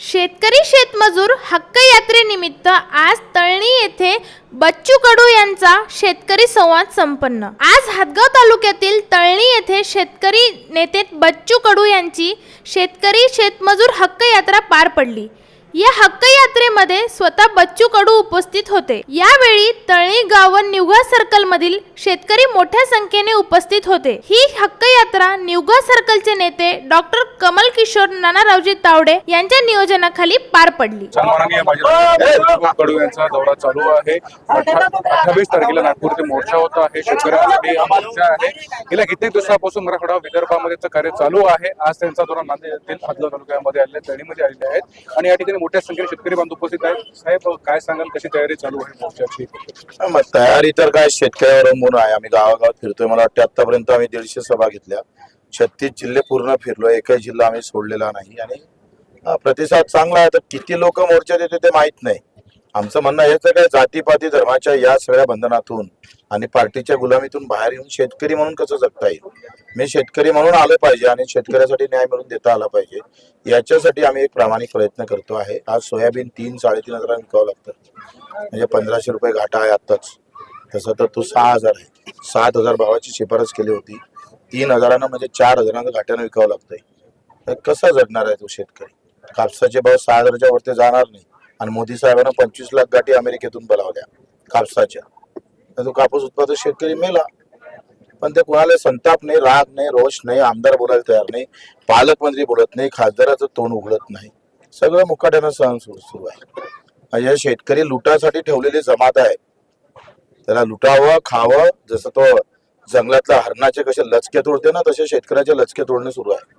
शेतकरी शेतमजूर हक्क यात्रेनिमित्त आज तळणी येथे बच्चू कडू यांचा शेतकरी संवाद संपन्न. आज हातगाव तालुक्यातील तळणी येथे शेतकरी नेते बच्चू कडू यांची शेतकरी शेतमजूर हक्क यात्रा पार पडली. या हक्क यात्रेमध्ये स्वतः बच्चू कडू उपस्थित होते. यावेळी तळणी गाव व निवगा सर्कल मधील शेतकरी मोठ्या संख्येने उपस्थित होते. ही हक्क यात्रा निवगा सर्कलचे नेते डॉक्टर कमल किशोर नानारावजी तावडे यांच्या नियोजनाखाली पार पडली. कडू यांचा दौरा चालू आहे. अठ्ठावीस तारखेला नागपूर ते मोर्चा होता आहे. शेतकऱ्यांसाठी हा मोर्चा आहे. गेल्या कित्येक दिवसापासून मराठवाडा विदर्भामध्ये कार्य चालू आहे. आज त्यांचा दौरा नांदेड येथील हातगाव तालुक्यामध्ये आले तळीमध्ये आलेले आहेत. आणि या ठिकाणी मोठ्या संख्येने शेतकरी बांधव उपस्थित आहेत. साहेब काय सांगाल? कशी तयारी चालू आहे मोर्चाची? मग तयारी तर काय शेतकऱ्यावर अवलंबून आहे. आम्ही गावागावात फिरतोय. मला वाटतं आतापर्यंत आम्ही दीडशे सभा घेतल्या. छत्तीस जिल्हे पूर्ण फिरलो एकही जिल्हा आम्ही सोडलेला नाही. आणि प्रतिसाद चांगला आहे. तर किती लोक मोर्चात येते ते माहीत नाही. आमचं म्हणणं हेच आहे काय जातीपाती धर्माच्या या सगळ्या बंधनातून आणि पार्टीच्या गुलामीतून बाहेर येऊन शेतकरी म्हणून कसं जगता येईल? मी शेतकरी म्हणून आलं पाहिजे आणि शेतकऱ्यासाठी न्याय मिळून देता आला पाहिजे. याच्यासाठी आम्ही एक प्रामाणिक प्रयत्न करतो आहे. आज सोयाबीन तीन साडेतीन हजार विकावं लागतं. म्हणजे पंधराशे रुपये घाटा आहे आत्ताच. तसं तर तो सहा हजार आहे. सात हजार भावाची शिफारस केली होती. तीन हजारानं म्हणजे चार हजारानं घाट्यानं विकावं लागतंय. तर कसा जगणार आहे तो शेतकरी? कापसाचे भाव सहा हजारच्या वरती जाणार नाही. आणि मोदी साहेबांना पंचवीस लाख गाठी अमेरिकेतून बोलावल्या कापसाच्या. तो कापूस उत्पादक शेतकरी मेला. पण ते कोणाला संताप नाही राग नाही रोष नाही आमदार बोलायला तयार नाही पालकमंत्री बोलत नाही खासदाराचं तोंड उघडत नाही. सगळं मुकाट्यानं सहन सुरू सुरू आहे. या शेतकरी लुटासाठी ठेवलेली जमात आहे. त्याला लुटावं खावं जसं तो जंगलातल्या हरणाचे कसे लचके तोडते ना तसे शेतकऱ्याचे लचके तोडणे सुरू आहे.